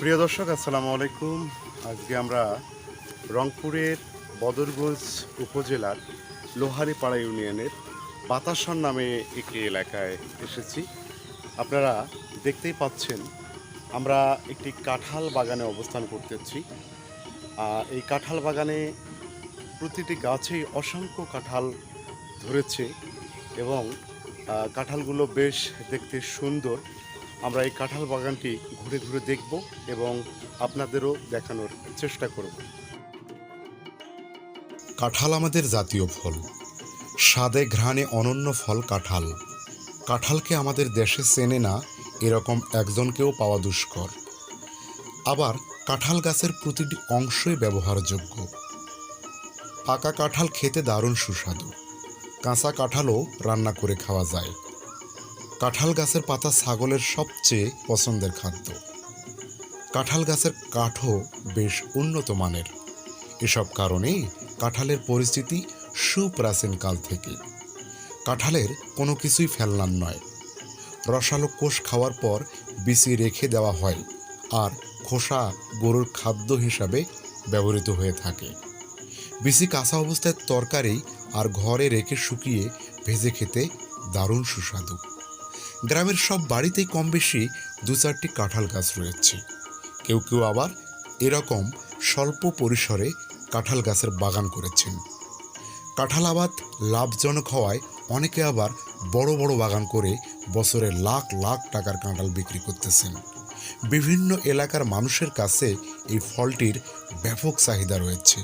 প্রিয় দর্শক, আসসালামু আলাইকুম। আজকে আমরা রংপুরের বদরগঞ্জ উপজেলার লোহারিপাড়া ইউনিয়নের বাতাসন নামে একটি এলাকায় এসেছি। আপনারা দেখতেই পাচ্ছেন, আমরা একটি কাঁঠাল বাগানে অবস্থান করতেছি। এই কাঁঠাল বাগানে প্রতিটি গাছেই অসংখ্য কাঁঠাল ধরেছে এবং কাঁঠালগুলো বেশ দেখতে সুন্দর। আমরা এই কাঁঠাল বাগানটি ঘুরে ঘুরে দেখব এবং আপনাদেরও দেখানোর চেষ্টা করব। কাঁঠাল আমাদের জাতীয় ফল। স্বাদে ঘ্রাণে অনন্য ফল কাঁঠাল। কাঁঠালকে আমাদের দেশে চেনে না, এরকম একজনকেও পাওয়া দুষ্কর। আবার কাঁঠাল গাছের প্রতিটি অংশই ব্যবহারযোগ্য। পাকা কাঁঠাল খেতে দারুণ সুস্বাদু। কাঁচা কাঁঠালও রান্না করে খাওয়া যায়। কাঁঠাল গাছের পাতা ছাগলের সবচেয়ে পছন্দের খাদ্য। কাঁঠাল গাছের কাঠও বেশ উন্নত মানের। এসব কারণেই কাঁঠালের পরিস্থিতি সুপ্রাচীন কাল থেকে। কাঁঠালের কোনো কিছুই ফেলনার নয়। রসালো কোষ খাওয়ার পর বিচি রেখে দেওয়া হয় আর খোসা গরুর খাদ্য হিসাবে ব্যবহৃত হয়ে থাকে। বিচি কাঁচা অবস্থায় তরকারি আর ঘরে রেখে শুকিয়ে ভেজে খেতে দারুণ সুস্বাদু। গ্রামের সব বাড়িতেই কম বেশি দু চারটি কাঁঠাল গাছ রয়েছে। কেউ কেউ আবার এরকম স্বল্প পরিসরে কাঁঠাল গাছের বাগান করেছেন। কাঁঠাল আবাদ লাভজনক হওয়ায় অনেকে আবার বড় বড় বাগান করে বছরে লাখ লাখ টাকার কাঁঠাল বিক্রি করতেছেন। বিভিন্ন এলাকার মানুষের কাছে এই ফলটির ব্যাপক চাহিদা রয়েছে।